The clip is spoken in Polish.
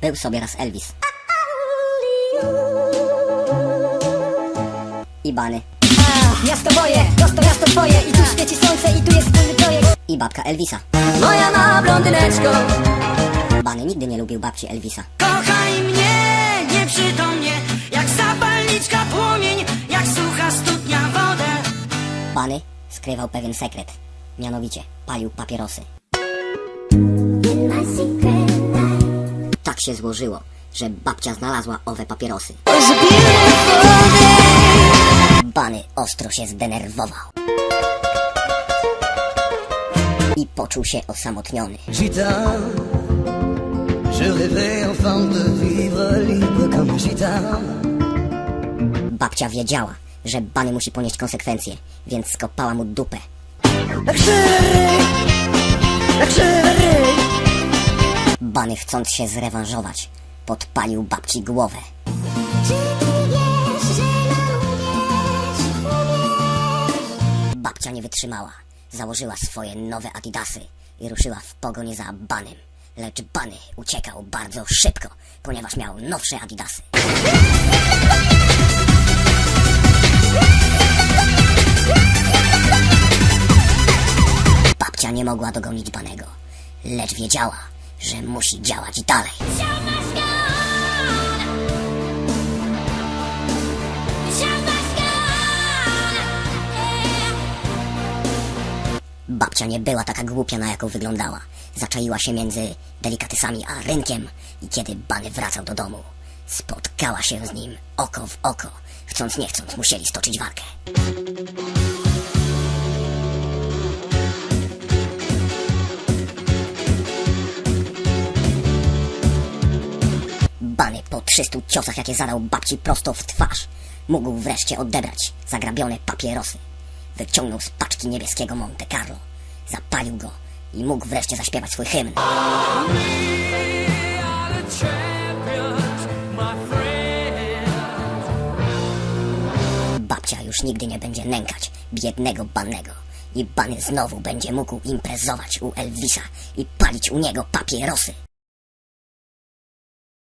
Był sobie raz Elvis. I bany. Miasto moje, prosto miasto twoje I tu świeci słońce i tu jest wspólny projekt I babka Elvisa. Moja mała blondyneczko Bany nigdy nie lubił babci Elvisa. Kochaj mnie, nieprzytomnie, jak zapalniczka płomień, jak sucha studnia wodę. Bany skrywał pewien sekret. Mianowicie palił papierosy. Tak się złożyło, że babcia znalazła owe papierosy. Bany ostro się zdenerwował. I poczuł się osamotniony. Babcia wiedziała, że Bany musi ponieść konsekwencje, więc skopała mu dupę. Chcąc się zrewanżować, podpalił babci głowę. Babcia nie wytrzymała. Założyła swoje nowe adidasy i ruszyła w pogoni za Banem. Lecz Bany uciekał bardzo szybko, ponieważ miał nowsze adidasy. Babcia nie mogła dogonić Banego, lecz wiedziała, że musi działać dalej. Babcia nie była taka głupia, na jaką wyglądała. Zaczaiła się między delikatesami a rynkiem i kiedy Bany wracał do domu, spotkała się z nim oko w oko. Chcąc nie chcąc, musieli stoczyć walkę. 300 ciosach, jakie zadał babci prosto w twarz, mógł wreszcie odebrać zagrabione papierosy. Wyciągnął z paczki niebieskiego Monte Carlo, zapalił go i mógł wreszcie zaśpiewać swój hymn. Babcia już nigdy nie będzie nękać biednego bannego. I bany znowu będzie mógł imprezować u Elvisa i palić u niego papierosy.